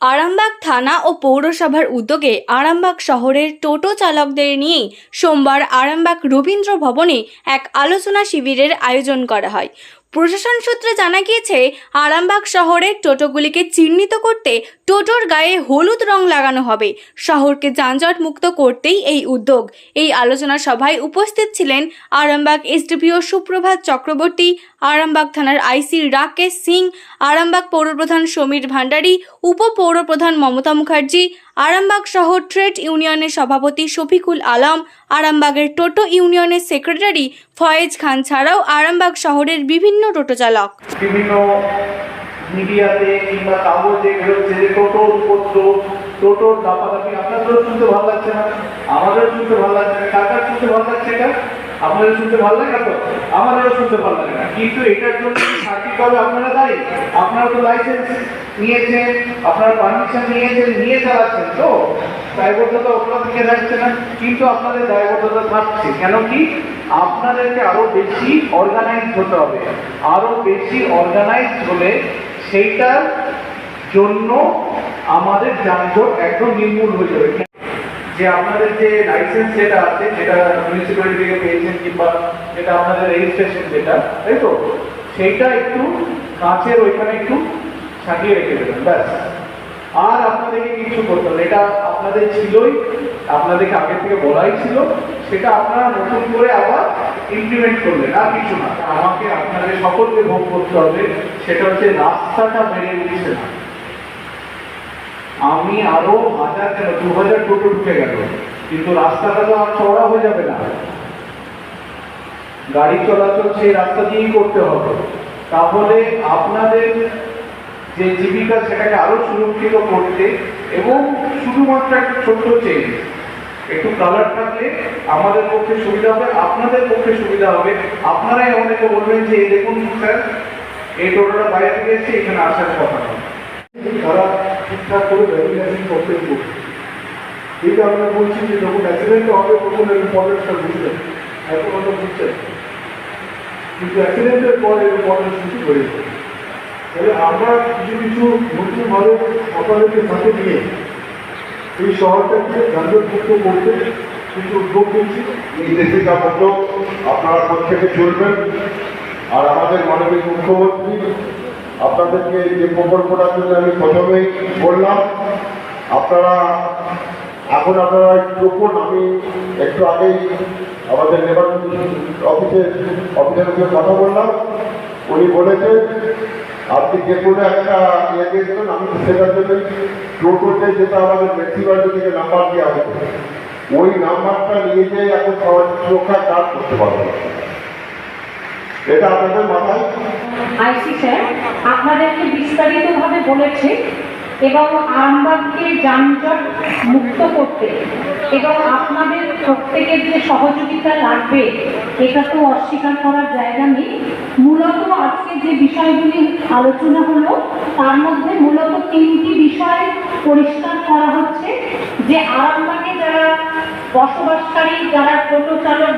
আরামবাগ থানা ও পৌরসভার উদ্যোগে আরামবাগ শহরের টোটো চালকদের নিয়ে সোমবার আরামবাগ রবীন্দ্র ভবনে এক আলোচনা শিবিরের আয়োজন করা হয়। প্রশাসন সূত্রে জানা গিয়েছে, আরামবাগ শহরের টোটোগুলিকে চিহ্নিত করতে টোটোর গায়ে হলুদ রং লাগানো হবে। শহরকে যানজট মুক্ত করতেই এই উদ্যোগ। এই আলোচনা সভায় উপস্থিত ছিলেন আরামবাগ এসডিপিও সুপ্রভাত চক্রবর্তী, আরামবাগ থানার আইসি রাকেশ সিং, আরামবাগ পৌরপ্রধান সমীর ভান্ডারী উপপৌরপ্রধান মমতা মুখার্জি আরামবাগ শহর ট্রেড ইউনিয়নের সভাপতি শফিকুল আলম, আরামবাগের টোটো ইউনিয়নের সেক্রেটারি ফয়েজ খান ছাড়াও আরামবাগ শহরের বিভিন্ন টোটো চালক। বিভিন্ন মিডিয়াতে কিংবা কাগজে বেরোচ্ছে যে উপদ্র টোটোর দাপাদাপি শুনতে ভালো লাগছে না? শুনতে ভালো লাগছে না। কার কার শুনতে ভালো লাগছে এটা? আপনাদের শুনতে ভালো লাগে তো? আমাদেরও শুনতে ভালো লাগে না। কিন্তু এটার জন্য সার্বিকভাবে আপনারা দায়ী আপনারা তো লাইসেন্স নিয়েছেন, আপনারা পারমিশন নিয়েছেন, নিয়ে চালাচ্ছেন তো? দায়বদ্ধতা ওগুলো থেকে থাকছে না, কিন্তু আপনাদের দায়বদ্ধতা থাকছে। কেন কি? আপনাদেরকে আরও বেশি অর্গানাইজ হতে হবে। আরও বেশি অর্গানাইজ হলে সেইটার জন্য আমাদের যানজট একদম নির্মূল হয়ে যাবে। যে আপনাদের যে লাইসেন্স যেটা আছে, যেটা মিউনিসিপ্যালিটি থেকে পেয়েছেন কিংবা যেটা আপনাদের রেজিস্ট্রেশন যেটা, তাই তো? সেইটা একটু কাঁচের ওইখানে একটু ছাটিয়ে রেখে দেবেন ব্যাস। আর আপনাদেরকে কিছু করতে হবে এটা আপনাদের ছিলই, আপনাদেরকে আগে থেকে বলাই ছিল, সেটা আপনারা নতুন করে আবার ইমপ্লিমেন্ট করলেন, আর কিছু না। আমাকে, আপনাদের সকলকে ভোগ করতে হবে, সেটা হচ্ছে রাস্তাটা বেড়ে উঠছে না। আমি আরও হাজার কেন, দু হাজার টোটো ঢুকে গেল, কিন্তু রাস্তাটা তো আর চড়া হয়ে যাবে না। গাড়ি চলাচল সেই রাস্তা দিয়েই করতে হবে। তাহলে আপনাদের যে জীবিকা সেটাকে আরও সুরক্ষিত করতে এবং শুধুমাত্র একটা ছোট্ট চেঞ্জ একটু কালার থাকলে আমাদের পক্ষে সুবিধা হবে, আপনাদের পক্ষে সুবিধা হবে। আপনারাই আমাদেরকে বলবেন যে দেখুন স্যার এই টোটোটা বাইরে থেকে এসছে, এখানে আসার কথা নয়। তারা ঠিকঠাক করে ভ্যালিডেশন করতে এইটা আমরা বলছি যে যখন অ্যাক্সিডেন্ট হবে তখন এর ইম্পর্টেন্সটা বুঝবেন এখন ওটা বুঝছেন কিন্তু অ্যাক্সিডেন্টের পরে এর ইম্পর্টেন্স কিছু বেড়ে যায় তাহলে আমরা কিছু কিছু নতুনভাবে আপনাদেরকে সাথে নিয়ে এই শহরটাকে যানজট মুক্ত করতে কিছু উদ্যোগ নিচ্ছি নির্দেশিকা মতো আপনারা প্রত্যেকে চলবেন আর আমাদের মাননীয় মুখ্যমন্ত্রী, আপনাদেরকে যে প্রকল্পটার জন্য আমি প্রথমেই বললাম, আপনারা, এখন আপনারা দেখুন আমি একটু আগেই আমাদের লেবার অফিসের অফিসারের কথা বললাম। উনি বলেছেন আপনি যে কোনো একটা ইয়ে দিয়েছিলেন আমি সেটার জন্য টোটোতে যেটা আমাদের মিউনিসিপ্যালিটি থেকে নাম্বার দেওয়া হতো ওই নাম্বারটা নিয়ে যেয়ে এখন সবাই সুরক্ষা কাজ করতে পারবে। এটা আপনাদের মাথায়? আইসি স্যার, আপনাদেরকে বিস্তারিতভাবে বলেছে এবং আরামবাগকে যানজট মুক্ত করতে এবং আপনাদের প্রত্যেকের যে সহযোগিতা লাগবে, এটা তো অস্বীকার করার জায়গা নেই। মূলত আজকে যে বিষয়গুলি আলোচনা হলো, তার মধ্যে মূলত তিনটি বিষয় পরিষ্কার করা হচ্ছে। যে আরামবাগে যারা বসবাসকারী, যারা টোটো চালক